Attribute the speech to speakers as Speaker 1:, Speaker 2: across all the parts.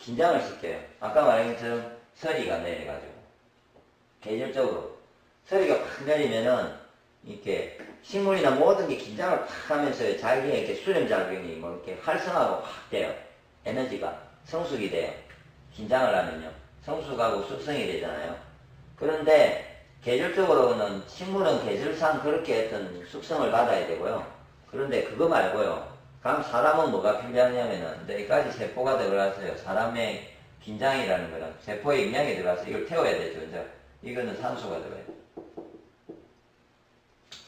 Speaker 1: 긴장을 시켜요. 아까 말한 것처럼 서리가 내려가지고 계절적으로 서리가 확 내리면은 이렇게 식물이나 모든 게 긴장을 팍 하면서 자기의 이렇게 수렴 작용이 뭐 이렇게 활성화가 확 돼요. 에너지가 성숙이 돼요. 긴장을 하면요. 성숙하고 숙성이 되잖아요. 그런데 계절적으로는 식물은 계절상 그렇게 어떤 숙성을 받아야 되고요. 그런데 그거 말고요. 그럼 사람은 뭐가 필요하냐면은 여기까지 세포가 들어가서요. 사람의 긴장이라는 거는 세포에 영양이 들어가서 이걸 태워야 되죠. 이제 이거는 산소가 들어가요.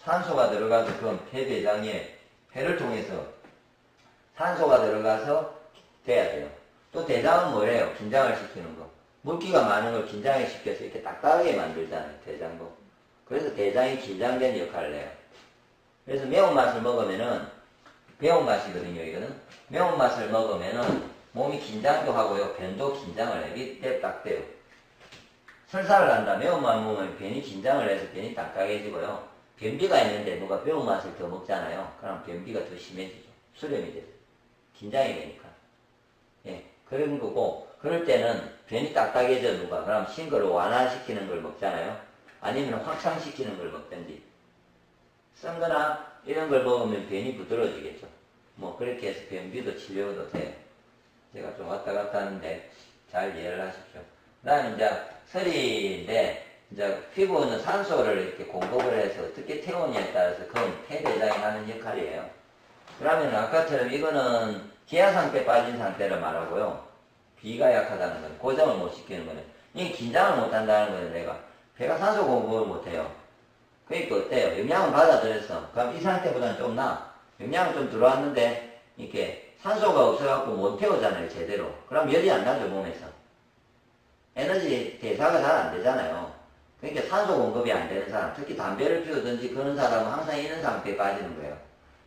Speaker 1: 산소가 들어가서 그건 폐대장에 폐를 통해서 산소가 들어가서 돼야 돼요. 또 대장은 뭐래요? 긴장을 시키는 거. 물기가 많은 걸 긴장을 시켜서 이렇게 딱딱하게 만들잖아요. 대장도. 그래서 대장이 긴장된 역할을 해요. 그래서 매운맛을 먹으면은 매운맛이거든요. 이거는 매운맛을 먹으면은 몸이 긴장도 하고요. 변도 긴장을 해요. 이때 딱 돼요. 설사를 한다. 매운맛 먹으면 괜히 긴장을 해서 괜히 딱딱해지고요. 변비가 있는데 누가 매운맛을 더 먹잖아요. 그럼 변비가 더 심해지죠. 수렴이 돼서. 긴장이 되니까. 예, 그런 거고, 그럴 때는 괜히 딱딱해져, 누가. 그럼 신 거를 완화시키는 걸 먹잖아요. 아니면 확상시키는 걸 먹든지. 쓴 거나 이런 걸 먹으면 변이 부드러워지겠죠. 뭐, 그렇게 해서 변비도 치료도 돼요. 제가 좀 왔다 갔다 하는데 잘 이해를 하십시오. 그 다음에 이제 설이인데, 이제 피부는 산소를 이렇게 공급을 해서 어떻게 태우냐에 따라서 그건 폐대장이 하는 역할이에요. 그러면 아까처럼 이거는 기아 상태 빠진 상태를 말하고요. 비가 약하다는 건 고정을 못 시키는 거는 이게 긴장을 못 한다는 거예요. 내가 배가 산소 공급을 못 해요. 그러니까 어때요? 영양은 받아들였어. 그럼 이 상태보다는 좀 나. 영양은 좀 들어왔는데 이렇게 산소가 없어갖고 못 태우잖아요. 제대로. 그럼 열이 안 나죠 몸에서. 에너지 대사가 잘 안 되잖아요. 그러니까 산소 공급이 안 되는 사람, 특히 담배를 피우든지 그런 사람은 항상 이런 상태에 빠지는 거예요.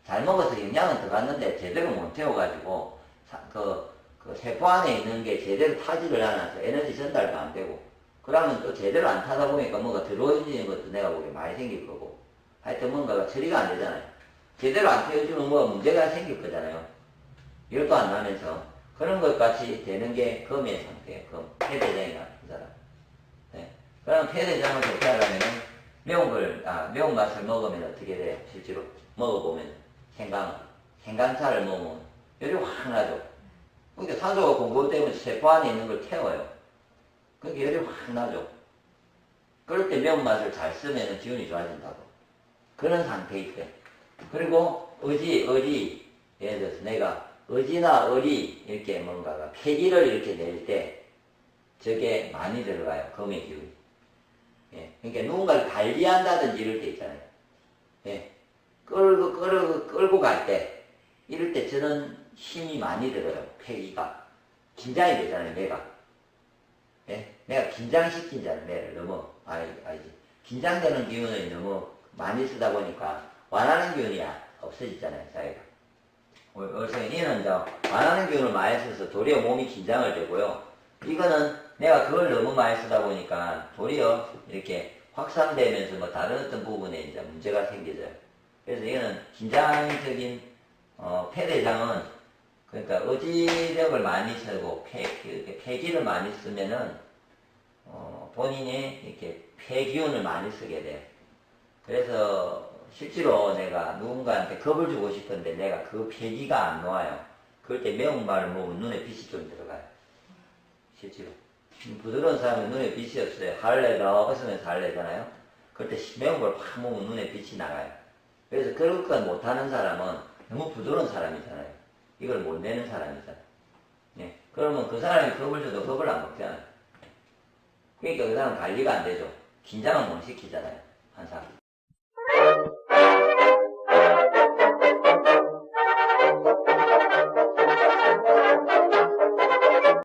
Speaker 1: 잘 먹어서 영양은 들어갔는데 제대로 못 태워가지고 사- 그, 그 세포 안에 있는 게 제대로 타지를 않아서 에너지 전달도 안 되고 그러면 또 제대로 안 타다 보니까 뭔가 들어오는 것도 내가 보기에 많이 생길 거고 하여튼 뭔가가 처리가 안 되잖아요. 제대로 안 태워주면 뭐 문제가 생길 거잖아요. 열도 안 나면서 그런 것 같이 되는 게 검의 상태예요. 검. 폐대장이나 그 사람. 네. 그럼 폐대장을 대체하려면은 매운 걸, 아, 매운 맛을 먹으면 어떻게 돼요? 실제로 먹어보면 생강, 생강차를 먹으면 열이 확 나죠. 그러니까 산소가 공급되면 세포 안에 있는 걸 태워요. 그러니까 열이 확 나죠. 그럴 때 매운맛을 잘 쓰면 기운이 좋아진다고. 그런 상태일 때. 그리고 의지, 의리, 예를 들어서 내가 의지나 의리 이렇게 뭔가가 폐기를 이렇게 낼 때 저게 많이 들어가요. 검의 기운이. 예. 그러니까 누군가를 관리한다든지 이럴 때 있잖아요. 예. 끌고, 끌고, 끌고 갈 때, 이럴 때 저는 힘이 많이 들어요. 폐기가. 긴장이 되잖아요, 내가. 예? 내가 긴장시킨잖아요, 뇌를. 너무, 아니, 아니지. 긴장되는 기운을 너무 많이 쓰다 보니까, 완하는 기운이 없어지잖아요, 자기가. 얘는 이제 완하는 기운을 많이 써서 도리어 몸이 긴장을 되고요. 이거는 내가 그걸 너무 많이 쓰다 보니까 도리어 이렇게 확산되면서 뭐 다른 어떤 부분에 이제 문제가 생겨져요. 그래서 이거는 긴장적인 어, 폐대장은 그러니까 의지력을 많이 쓰고 폐, 이렇게 폐기를 많이 쓰면은 어, 본인이 이렇게 폐기운을 많이 쓰게 돼요. 그래서 실제로 내가 누군가한테 겁을 주고 싶은데 내가 그 폐기가 안 나와요. 그럴 때 매운말을 먹으면 눈에 빛이 좀 들어가요. 실제로. 음, 부드러운 사람은 눈에 빛이 없어요. 할래가 없으면서 할래잖아요. 그럴 때 매운 걸 확 먹으면 눈에 빛이 나가요. 그래서 그런 것 못하는 사람은 너무 부드러운 사람이잖아요. 이걸 못 내는 사람이잖아요. 예. 그러면 그 사람이 겁을 줘도 겁을 안 먹잖아요. 그러니까 그 사람 관리가 안 되죠. 긴장을 못 시키잖아요. 항상.